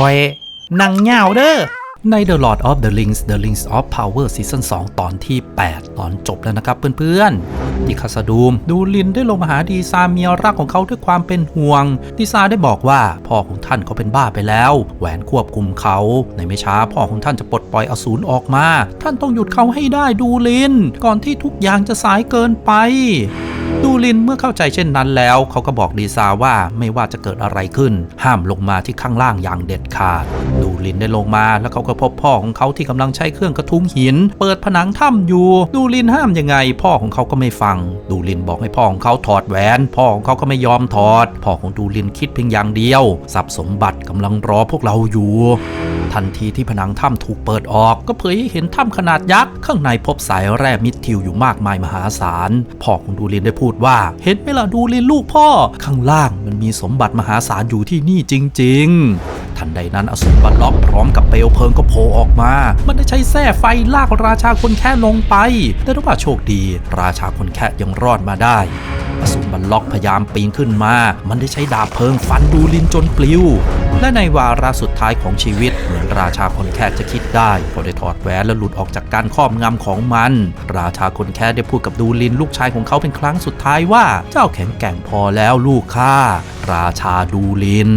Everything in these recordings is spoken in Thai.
คอยนังเหงาเด้อใน The Lord of the Rings The Rings of Power Season 2ตอนที่ 8 ตอนจบแล้วนะครับเพื่อนๆที่คาสดูม ดูลินได้ลงมาหาดีซาเมียรักของเขาด้วยความเป็นห่วงดีซาได้บอกว่าพ่อของท่านเขาเป็นบ้าไปแล้ว แหวนควบคุมเขา ในไม่ช้าพ่อของท่านจะปลดปล่อยอสูรออกมา ท่านต้องหยุดเขาให้ได้ดูลิน ก่อนที่ทุกอย่างจะสายเกินไป ดู ลินเมื่อเข้าใจเช่นนั้นแล้ว เขาก็บอกดีซาว่าไม่ว่าจะเกิดอะไรขึ้น ห้ามลงมาที่ข้างล่างอย่างเด็ดขาด ดูลินได้ลงมาแล้วเขาก็พบพ่อของเขาที่กำลังใช้เครื่องกระทุ้งหิน เปิดผนังถ้ำอยู่ ดูลินห้ามยังไง พ่อของเขาก็ไม่ฟัง ดูลินบอกให้พ่อของเขาถอดแหวน พ่อของเขาก็ไม่ยอมถอด พ่อของดูลินคิดเพียงอย่างเดียวทรัพย์สมบัติกำลังรอพวกเราอยู่ ทันทีที่ผนังถ้ำถูกเปิดออก ก็เผยให้เห็นถ้ำขนาดยักษ์ข้างในพบสายแร่มิดทิวอยู่มากมายมหาศาลพ่อของดูลินได้พูดว่าเห็นไหมล่ะดูลินลูกพ่อ ข้างล่างมันมีสมบัติมหาศาลอยู่ที่นี่จริง ๆ ทันใดนั้นอสูรบัลล็อกพร้อมกับเปลวเพลิงก็โผล่ออกมา มันได้ใช้แส้ไฟลากราชาคนแค่ลงไป แต่ถ้าว่าโชคดี ราชาคนแค่ยังรอดมาได้ อสูรบัลล็อกพยายามปีนขึ้นมา มันได้ใช้ดาบเพลิงฟันดูลินจนปลิว และในวาระสุดท้ายของชีวิต เหมือนราชาคนแค่จะคิดได้พอได้ถอดแหวนและหลุดออกจากการครอบงำของมัน ราชาคนแค่ได้พูดกับดูลินลูกชายของเขาเป็นครั้งสุดท้ายว่าเจ้าแข็งแกร่งพอแล้วลูกข้าราชาดูลิน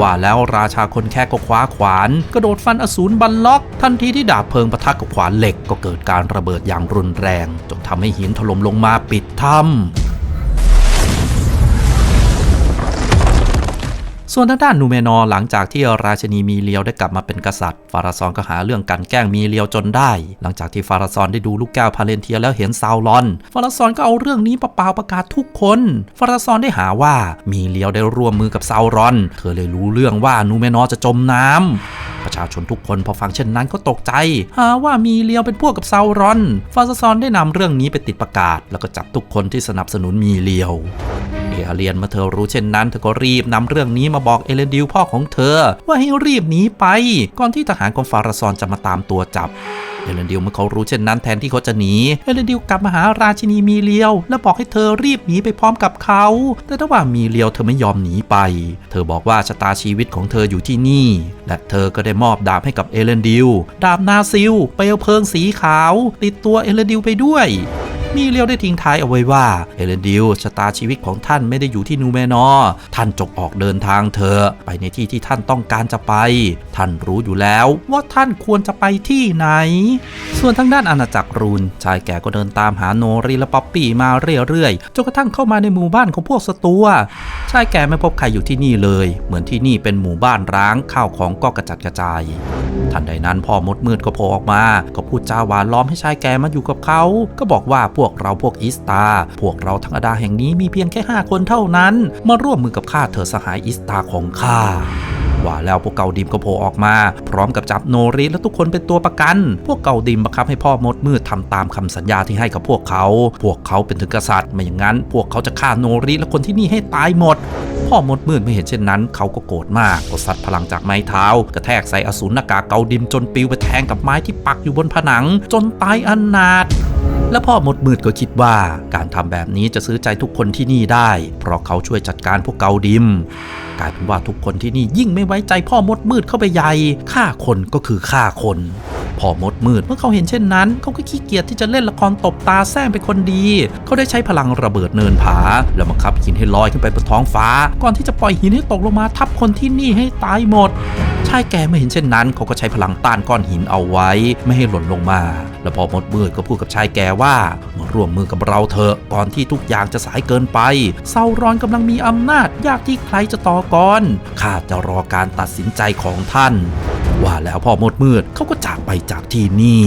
ว่าแล้วราชาคนแค่ก็คว้าขวาน กระโดดฟันอสูรบันล็อก ทันทีที่ดาบเพลิงปะทะกับขวานเหล็กก็เกิดการระเบิดอย่างรุนแรง จนทำให้หินถล่มลงมาปิดถ้ำ ส่วนทางด้านนูเมนอร์หลังจากที่ราชินีมีเลียวได้กลับมาเป็นกษัตริย์ ฟาราซอนก็หาเรื่องกันแกล้งมีเลียวจนได้ หลังจากที่ฟาราซอนได้ดูลูกแก้วพาเลนเทียแล้วเห็นซาวลอน ฟาราซอนก็เอาเรื่องนี้ประปาประกาศทุกคน ฟาราซอนได้หาว่ามีเลียวได้ร่วมมือกับซาวรอน เธอเลยรู้เรื่องว่านูเมนอร์จะจมน้ำประชาชนทุกคนพอฟังเช่นนั้นก็ตกใจ หาว่ามีเลียวเป็นพวกกับซาวรอน ฟาราซอนได้นำเรื่องนี้ไปติดประกาศ แล้วก็จับทุกคนที่สนับสนุนมีเลียว เอเลียนเมื่อเธอรู้เช่นนั้นเธอก็รีบนำเรื่องนี้มาบอกเอเลนดิวพ่อของเธอ ว่าให้รีบหนีไป ก่อนที่ทหารของฟาราซอนจะมาตามตัวจับเอเลนดิวเมื่อเขารู้เช่นนั้นแทนที่เขาจะหนี เอเลนดิวกลับมาหาราชินีมีเลียว และบอกให้เธอรีบหนีไปพร้อมกับเขา แต่ถ้าว่ามีเลียวเธอไม่ยอมหนีไป เธอบอกว่าชะตาชีวิตของเธออยู่ที่นี่ และเธอก็ได้มอบดาบให้กับเอเลนดิว ดาบนาซิลเปลวเพลิงสีขาว ติดตัวเอเลนดิวไปด้วย มีเลียวได้ทิ้งท้ายเอาไว้ว่าเอเลนดิวชะตาชีวิตของท่านไม่ได้อยู่ที่นูเมนอร์ท่านจงออกเดินทางเถอะไปในที่ที่ท่านต้องการจะไป ท่านรู้อยู่แล้วว่าท่านควรจะไปที่ไหน ส่วนทางด้านอาณาจักรรูนชายแก่ก็เดินตามหาโนรีและป๊อปปี้มาเรื่อยๆจนกระทั่งเข้ามาในหมู่บ้านของพวกสตัวชายแก่ไม่พบใครอยู่ที่นี่เลย เหมือนที่นี่เป็นหมู่บ้านร้างข้าวของก็กระจัดกระจาย ทันใดนั้นพ่อมดมืดก็โผล่ออกมา ก็พูดจาหวานล้อมให้ชายแก่มาอยู่กับเขา ก็บอกว่าพวกเราพวกอิสตา พวกเราทั้งอาดาแห่งนี้มีเพียงแค่ 5 คนเท่านั้น มาร่วมมือกับข้าเถอสหายอิสตาของข้า ว่าแล้วพวกเกาดิมก็โผล่ออกมา พร้อมกับจับโนริและทุกคนเป็นตัวประกัน พวกเกาดิมบังคับให้พ่อมดมืดทำตามคำสัญญาที่ให้กับพวกเขา พวกเขาเป็นถึงกษัตริย์ไม่อย่างนั้น พวกเขาจะฆ่าโนริและคนที่นี่ให้ตายหมด พ่อมดมืดไม่เห็นเช่นนั้น เขาก็โกรธมากก็ซัดพลังจากไม้เท้า กระแทกใส่อสูรหน้ากากเกาดิมจนปิวไปแทงกับไม้ที่ปักอยู่บนผนัง จนตายอนาถและพ่อมดมืดก็คิดว่าการทำแบบนี้จะซื้อใจทุกคนที่นี่ได้ เพราะเขาช่วยจัดการพวกเกาดิม กลายเป็นว่าทุกคนที่นี่ยิ่งไม่ไว้ใจพ่อมดมืดเข้าไปใหญ่ฆ่าคนก็คือฆ่าคนพ่อมดมืดเมื่อเขาเห็นเช่นนั้น เขาก็ขี้เกียจที่จะเล่นละครตบตาแซงเป็นคนดี เขาได้ใช้พลังระเบิดเนินผา แล้วบังคับหินให้ลอยขึ้นไปบนท้องฟ้า ก่อนที่จะปล่อยหินให้ตกลงมาทับคนที่นี่ให้ตายหมดชายแก่ไม่เห็นเช่นนั้นเขาก็ใช้พลังต้านก้อนหินเอาไว้ ไม่ให้หล่นลงมา แล้วพอมดมืดก็พูดกับชายแก่ว่ามาร่วมมือกับเราเถอะก่อนที่ทุกอย่างจะสายเกินไปเซารอนกำลังมีอำนาจยากที่ใครจะต่อกรข้าจะรอการตัดสินใจของท่าน ว่าแล้วพ่อมดมืดเขาก็จากไปจากที่นี่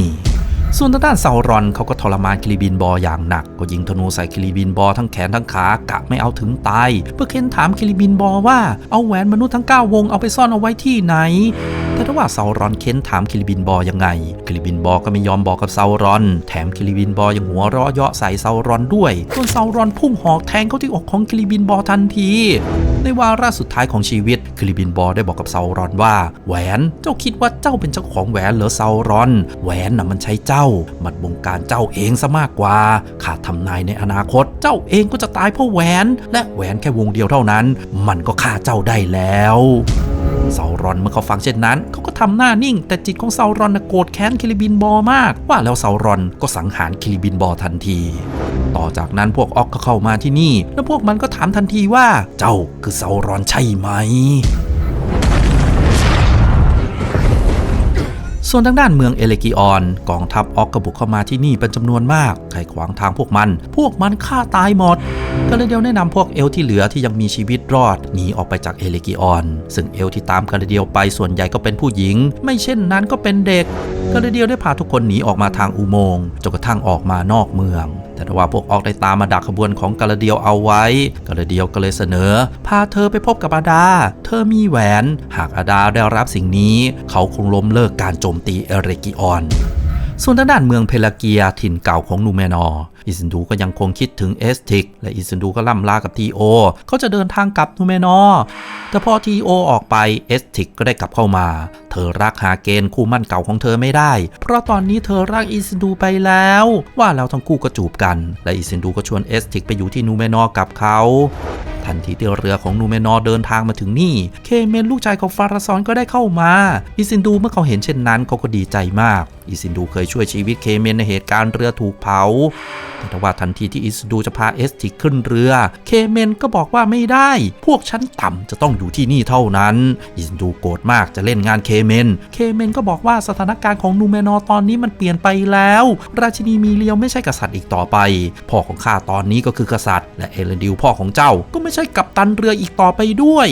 ส่วนทางด้านซารอนเขาก็ทรมานคิริบินบออย่างหนัก ก็ยิงธนูใส่คิริบินบอทั้งแขนทั้งขากะไม่เอาถึงตายเพื่อเค้นถามคิริบินบอว่าเอาแหวนมนุษย์ทั้ง 9 วงเอาไปซ่อนเอาไว้ที่ไหน แต่ถ้าว่าซารอนเค้นถามคิริบินบอยังไงคิริบินบอก็ไม่ยอมบอกกับซารอน แถมคิริบินบอยังหัวเราะเยาะใส่ซารอนด้วยจนซารอนพุ่งหอกแทงเข้าที่อกของคิริบินบอทันที ในวาระสุดท้ายของชีวิตคิริบินบอได้บอกกับซารอนว่า แหวนเจ้าคิดว่าเจ้าเป็นเจ้าของแหวนเหรอซารอน แหวนน่ะมันใช้เจ้ามันบงการเจ้าเองซะมากกว่าข้าทำนายในอนาคต เจ้าเองก็จะตายเพราะแหวน และแหวนแค่วงเดียวเท่านั้น มันก็ฆ่าเจ้าได้แล้วเซารอนเมื่อเขาฟังเช่นนั้นเขาก็ทำหน้านิ่ง แต่จิตของเซารอนน่ะโกรธแค้นคิริบินบอมาก ว่าแล้วเซารอนก็สังหารคิริบินบอทันที ต่อจากนั้นพวกออกก็เข้ามาที่นี่ แล้วพวกมันก็ถามทันทีว่า เจ้าคือเซารอนใช่ไหม ส่วนทางด้านเมืองเอเลกิออน กองทัพออกกระบุกเข้ามาที่นี่เป็นจำนวนมากไขขวางทางพวกมัน พวกมันฆ่าตายหมด ก็เลยเดียวแนะนำพวกเอลที่เหลือที่ยังมีชีวิตรอดหนีออกไปจากเอเลกิออน ซึ่งเอลที่ตามกาเลเดียวไปส่วนใหญ่ก็เป็นผู้หญิง ไม่เช่นนั้นก็เป็นเด็กกาเลเดียวได้พาทุกคนหนีออกมาทางอุโมงค์จนกระทั่งออกมานอกเมือง แต่ว่าพวกออกได้ตามมาดักขบวนของกาลเดียวเอาไว้กาลเดียวก็เลยเสนอ พาเธอไปพบกับอาดา เธอมีแหวน หากอาดาได้รับสิ่งนี้ เขาคงล้มเลิกการโจมตีเอเรกิออนส่วนทางด้านเมืองเพลาเกียถิ่นเก่าของนูเมนอร์อิซินดูก็ยังคงคิดถึงเอสติกและอิซินดูก็ล่ำลากับทีโอเขาจะเดินทางกลับนูเมนอร์แต่พอทีโอออกไปเอสติกก็ได้กลับเข้ามา เธอรักฮาเกนคู่มั่นเก่าของเธอไม่ได้ เพราะตอนนี้เธอรักอิซินดูไปแล้ว ว่าแล้วทั้งคู่ก็จูบกัน และอิซินดูก็ชวนเอสติกไปอยู่ที่นูเมนอร์กับเขาทันทีที่เรือของนูเมนอร์เดินทางมาถึงนี่ เคเมนลูกชายของฟาราซอนก็ได้เข้ามา อิซินดูเมื่อเขาเห็นเช่นนั้นเขาก็ดีใจมาก อิซินดูเคยช่วยชีวิตเคเมนในเหตุการณ์เรือถูกเผาแต่ว่าทันทีที่อิซินดูจะพาเอสติกขึ้นเรือ เคเมนก็บอกว่าไม่ได้ พวกชั้นต่ำจะต้องอยู่ที่นี่เท่านั้น อิซินดูโกรธมากจะเล่นงานเคเมน เคเมนก็บอกว่าสถานการณ์ของนูเมนอร์ตอนนี้มันเปลี่ยนไปแล้ว ราชินีมีเลียวไม่ใช่กษัตริย์อีกต่อไป พ่อของข้าตอนนี้ก็คือกษัตริย์ และเอเลนดิวพ่อของเจ้าก็ไม่ใช่กัปตันเรืออีกต่อไปด้วย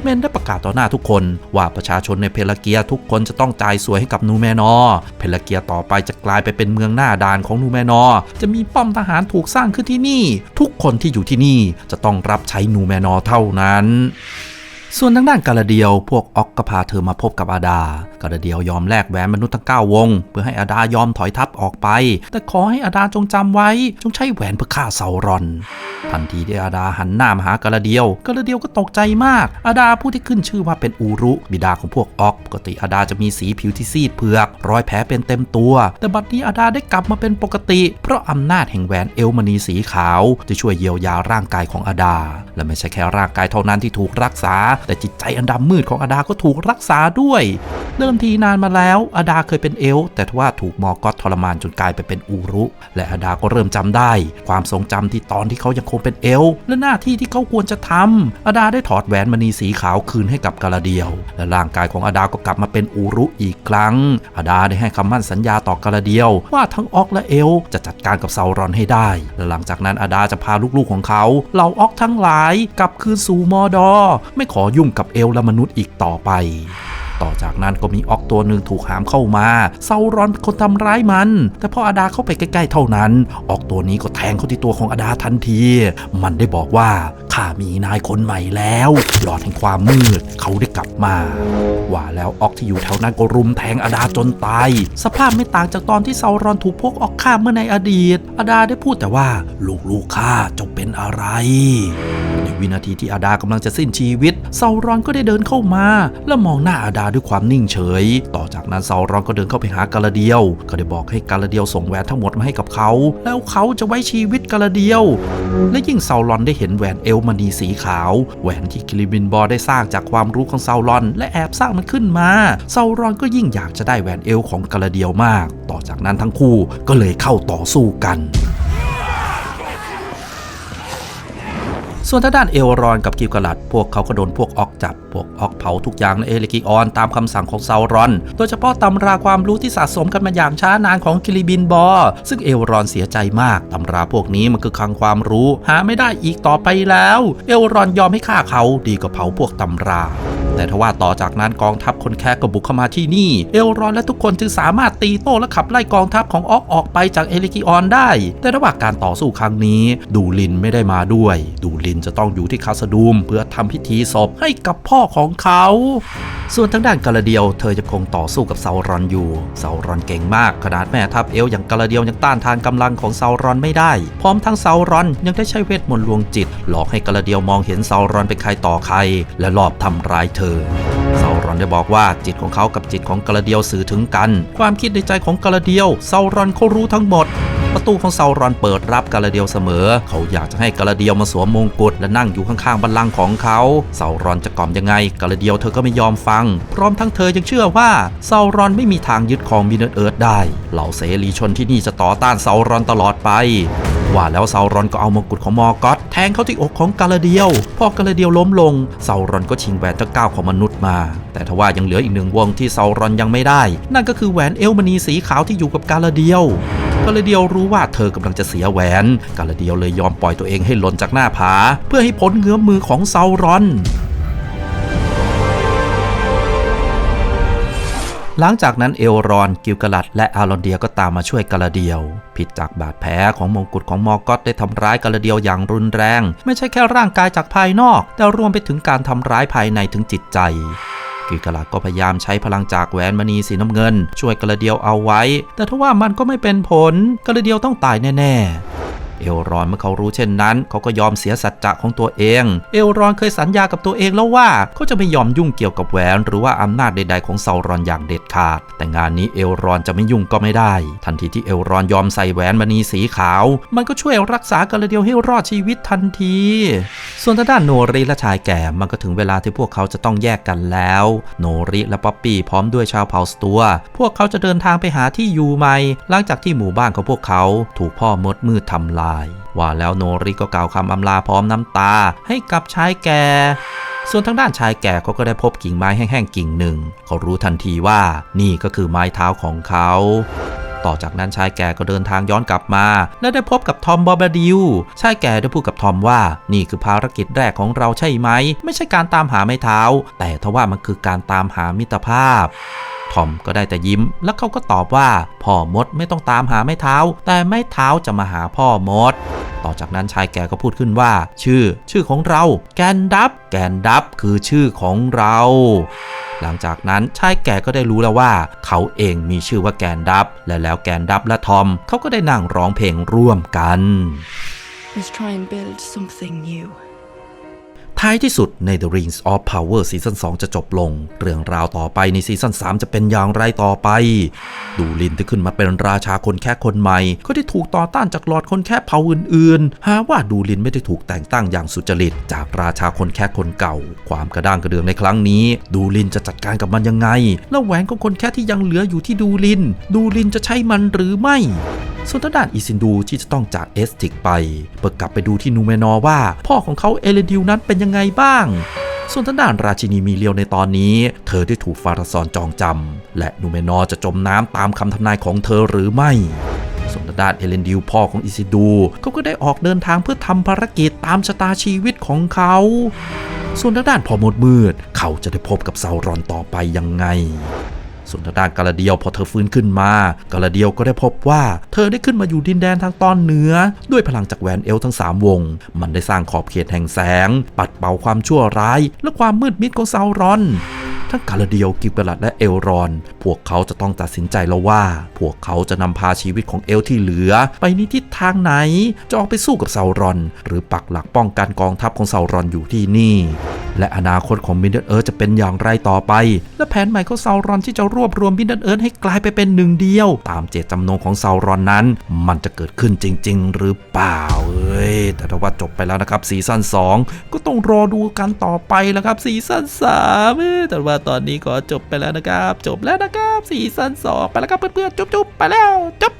เมนได้ประกาศต่อหน้าทุกคน ว่าประชาชนในเพลาเกียทุกคนจะต้องจ่ายสวยให้กับนูเมนอร์เพลาเกียต่อไปจะกลายไปเป็นเมืองหน้าด่านของนูเมนอร์จะมีป้อมทหารถูกสร้างขึ้นที่นี่ ทุกคนที่อยู่ที่นี่จะต้องรับใช้นูเมนอร์เท่านั้น ส่วนทางด้านกาลาเดียวพวกออกก็พาเธอมาพบกับอาดากาลาเดียวยอมแลกแหวนมนุษย์ทั้งเก้าวง เพื่อให้อาดายอมถอยทัพออกไป แต่ขอให้อาดาจงจำไว้ จงใช้แหวนเพื่อฆ่าเซารอน ทันทีที่อาดาหันหน้ามาหากาลาเดียวกาลาเดียวก็ตกใจมาก อาดาผู้ที่ขึ้นชื่อว่าเป็นอูรุ บิดาของพวกออก ปกติอาดาจะมีสีผิวที่ซีดเผือกรอยแผลเป็นเต็มตัว แต่บัดนี้อาดาได้กลับมาเป็นปกติ เพราะอำนาจแห่งแหวนเอลมณีสีขาวจะช่วยเยียวยาร่างกายของอาดา และไม่ใช่แค่ร่างกายเท่านั้นที่ถูกรักษาแต่จิตใจอันดำมืดของอาดาก็ถูกรักษาด้วยเดิมทีนานมาแล้ว อาดาเคยเป็นเอล แต่ทว่าถูกมอร์กอตทรมานจนกลายไปเป็นอูรุ และอาดาก็เริ่มจำได้ ความทรงจำที่ตอนที่เขายังคงเป็นเอล และหน้าที่ที่เขาควรจะทำอาดาได้ถอดแหวนมณีสีขาวคืนให้กับกาลาเดียว และร่างกายของอาดาก็กลับมาเป็นอูรุอีกครั้ง อาดาได้ให้คำมั่นสัญญาต่อกาลาเดียว ว่าทั้งออกและเอลจะจัดการกับเซารอนให้ได้ และหลังจากนั้นอาดาจะพาลูกๆของเขาเหล่าออกทั้งหลายกลับคืนสู่มอดอ ไม่ขอยุ่งกับเอลและมนุษย์อีกต่อไป ต่อจากนั้นก็มีออกตัวหนึ่งถูกหามเข้ามา เซารอนเป็นคนทำร้ายมัน แต่พออาดาเข้าไปใกล้ๆเท่านั้น ออกตัวนี้ก็แทงเข้าที่ตัวของอาดาทันที มันได้บอกว่าข้ามีนายคนใหม่แล้วหลอดแห่งความมืดเขาได้กลับมา ว่าแล้วออกที่อยู่แถวนั้นก็รุมแทงอาดาจนตาย สภาพไม่ต่างจากตอนที่เซารอนถูกพวกออกฆ่าเมื่อในอดีต อาดาได้พูดแต่ว่าลูกๆข้าจ้าเป็นอะไร วินาทีที่อาดากำลังจะสิ้นชีวิตเซารอนก็ได้เดินเข้ามา และมองหน้าอาดาด้วยความนิ่งเฉย ต่อจากนั้นเซารอนก็เดินเข้าไปหากาลาเดียว ก็ได้บอกให้กาลาเดียวส่งแหวนทั้งหมดมาให้กับเขา แล้วเขาจะไว้ชีวิตกาลาเดียว และยิ่งเซารอนได้เห็นแหวนเอลมณีสีขาว แหวนที่กิลิบินบอร์ได้สร้างจากความรู้ของเซารอน และแอบสร้างมันขึ้นมาเซารอนก็ยิ่งอยากจะได้แหวนเอลของกาลาเดียวมาก ต่อจากนั้นทั้งคู่ก็เลยเข้าต่อสู้กัน ส่วนทางด้านเอลรอนกับกิลกาลัดพวกเขาก็โดนพวกออกจับ พวกออกเผาทุกอย่างในเอเลกิออนตามคำสั่งของเซารอน โดยเฉพาะตำราความรู้ที่สะสมกันมาอย่างช้านานของกิลิบินบอร์ซึ่งเอลรอนเสียใจมากตำราพวกนี้มันคือคลังความรู้หาไม่ได้อีกต่อไปแล้ว เอลรอนยอมให้ฆ่าเขาดีกว่าเผาพวกตำราแต่ทว่าต่อจากนั้นกองทัพคนแค่ก็บุกเข้ามาที่นี่ เอลรอนและทุกคนจึงสามารถตีโต้และขับไล่กองทัพของออกออกไปจากเอลิกิออนได้ แต่ระหว่างการต่อสู้ครั้งนี้ ดูลินไม่ได้มาด้วย ดูลินจะต้องอยู่ที่คาสดูมเพื่อทำพิธีศพให้กับพ่อของเขา ส่วนทางด้านกาลาเดียวเธอจะคงต่อสู้กับเซารอนอยู่ เซารอนเก่งมากขนาดแม่ทัพเอลอย่างกาลาเดียวยังต้านทานกำลังของเซารอนไม่ได้ พร้อมทั้งเซารอนยังได้ใช้เวทมนต์ลวงจิต หลอกให้กาลาเดียวมองเห็นเซารอนเป็นใครต่อใคร และลอบทำร้ายเธอเซารอนได้บอกว่าจิตของเขากับจิตของกาลาเดียวสื่อถึงกัน ความคิดในใจของกาลาเดียวเซารอนเขารู้ทั้งหมดประตูของเซารอนเปิดรับกาลาเดียวเสมอ เขาอยากจะให้กาลาเดียวมาสวมมงกุฎและนั่งอยู่ข้างๆบัลลังก์ของเขาเซารอนจะกล่อมยังไงกาลาเดียวเธอก็ไม่ยอมฟัง พร้อมทั้งเธอยังเชื่อว่าเซารอนไม่มีทางยึดครองมินเอิร์ธได้ เหล่าเสรีชนที่นี่จะต่อต้านเซารอนตลอดไปว่าแล้วเซารอนก็เอามงกุฎของมอร์กอตแทงเข้าที่อกของกาลาเดียว พอกาลาเดียวล้มลงเซารอนก็ชิงแหวนทั้งเก้าของมนุษย์มา แต่ทว่ายังเหลืออีกหนึ่งวงที่เซารอนยังไม่ได้ นั่นก็คือแหวนเอลมณีสีขาวที่อยู่กับกาลาเดียว กาลเดียวรู้ว่าเธอกำลังจะเสียแหวน กาลเดียวเลยยอมปล่อยตัวเองให้หล่นจากหน้าผา เพื่อให้พ้นเงื้อมมือของเซารอนหลังจากนั้นเอลรอน กิลกลัด และอารอนเดียก็ตามมาช่วยกาลาเดียว ผิดจากบาดแผลของมงกุฎของมอร์กอตได้ทำร้ายกาลาเดียวอย่างรุนแรง ไม่ใช่แค่ร่างกายจากภายนอก แต่รวมไปถึงการทำร้ายภายในถึงจิตใจ กิกลัดก็พยายามใช้พลังจากแหวนมณีสีน้ำเงิน ช่วยกระเดียวเอาไว้ แต่ทว่ามันก็ไม่เป็นผล กระเดียวต้องตายแน่ๆ เอลรอนเมื่อเขารู้เช่นนั้น เขาก็ยอมเสียสัจจะของตัวเอง เอลรอนเคยสัญญากับตัวเองแล้วว่าเขาจะไม่ยอมยุ่งเกี่ยวกับแหวนหรือว่าอำนาจใดๆของเซารอนอย่างเด็ดขาด แต่งานนี้เอลรอนจะไม่ยุ่งก็ไม่ได้ ทันทีที่เอลรอนยอมใส่แหวนมณีสีขาว มันก็ช่วยรักษากาลเดียวให้รอดชีวิตทันที ส่วนทางด้านโนริและชายแก่มันก็ถึงเวลาที่พวกเขาจะต้องแยกกันแล้ว โนริและป๊อปปี้พร้อมด้วยชาวเผ่าสตัว พวกเขาจะเดินทางไปหาที่อยู่ใหม่หลังจากที่หมู่บ้านของพวกเขา ถูกพ่อมดมืดทำลายว่าแล้วโนริก็กล่าวคำอำลาพร้อมน้ำตาให้กับชายแก่ ส่วนทางด้านชายแก่เขาก็ได้พบกิ่งไม้แห้งๆกิ่งหนึ่ง เขารู้ทันทีว่านี่ก็คือไม้เท้าของเขาต่อจากนั้นชายแก่ก็เดินทางย้อนกลับมา และได้พบกับทอมบอบดิวชายแก่ได้พูดกับทอมว่า นี่คือภารกิจแรกของเราใช่ไหม ไม่ใช่การตามหาไม้เท้า แต่ทว่ามันคือการตามหามิตรภาพ ทอมก็ได้แต่ยิ้ม แล้วเขาก็ตอบว่า พ่อมดไม่ต้องตามหาไม้เท้า แต่ไม้เท้าจะมาหาพ่อมด ต่อจากนั้นชายแก่ก็พูดขึ้นว่า ชื่อ ชื่อของเรา แกนดับ แกนดับคือชื่อของเรา หลังจากนั้นชายแก่ก็ได้รู้แล้วว่า เขาเองมีชื่อว่าแกนดับ และแล้วแกนดับและทอมเขาก็ได้นั่งร้องเพลงร่วมกัน Let's try and build something new. ท้ายที่สุดใน The Rings of Power ซีซั่น2จะจบลง เรื่องราวต่อไปในซีซั่น3 จะเป็นอย่างไรต่อไป ดูลินที่ขึ้นมาเป็นราชาคนแค่คนใหม่ ก็ได้ถูกต่อต้านจากหลอดคนแค่เผ่าอื่นๆ หาว่าดูลินไม่ได้ถูกแต่งตั้งอย่างสุจริต จากราชาคนแค่คนเก่า ความกระด้างกระเดืองในครั้งนี้ ดูลินจะจัดการกับมันยังไง แล้วแหวนของคนแค่ที่ยังเหลืออยู่ที่ดูลิน ดูลินจะใช้มันหรือไม่ส่วนทางด้านอิซินดูที่จะต้องจากเอสติกไปเพื่อกลับไปดูที่นูเมนอว่า พ่อของเขาเอเลดิวนั้นเป็นยังไงบ้าง ส่วนทางด้านราชินีมีเลียวในตอนนี้ เธอได้ถูกฟาราซอนจองจำ และนูเมนอร์จะจมน้ำตามคำทำนายของเธอหรือไม่ส่วนทางด้านเอเลนดิวพ่อของอิซิดูเขาก็ได้ออกเดินทางเพื่อทำภารกิจตามชะตาชีวิตของเขา ส่วนทางด้านพอมดมืด เขาจะได้พบกับเซารอนต่อไปยังไง ส่วนทางด้านกาลาเดียวพอเธอฟื้นขึ้นมากาลาเดียวก็ได้พบว่า เธอได้ขึ้นมาอยู่ดินแดนทางตอนเหนือ ด้วยพลังจากแหวนเอลทั้ง 3 วง มันได้สร้างขอบเขตแห่งแสง ปัดเป่าความชั่วร้าย และความมืดมิดของซาวรอน ทั้งกาลเดียวกิลกาลัดและเอลรอน พวกเขาจะต้องตัดสินใจแล้วว่า พวกเขาจะนำพาชีวิตของเอลที่เหลือ ไปในทิศทางไหน จะออกไปสู้กับเซารอน หรือปักหลักป้องกันกองทัพของเซารอนอยู่ที่นี่ และอนาคตของมิดเดิลเอิร์ธจะเป็นอย่างไรต่อไป และแผนใหม่ของเซารอนที่จะรวบรวมมิดเดิลเอิร์ธให้กลายไปเป็นหนึ่งเดียว ตามเจตจำนงของเซารอนนั้น มันจะเกิดขึ้นจริง ๆ หรือเปล่าเอ้ยแต่ถ้าว่าจบไปแล้วนะครับซีซั่น2ก็ต้องรอดูกันต่อไปแล้วครับซีซั่น3แต่ว่าตอนนี้ขอจบไปแล้วนะครับ จบแล้วนะครับซีซั่น2ไปแล้วครับเพื่อนๆจุ๊บๆไปแล้วจบ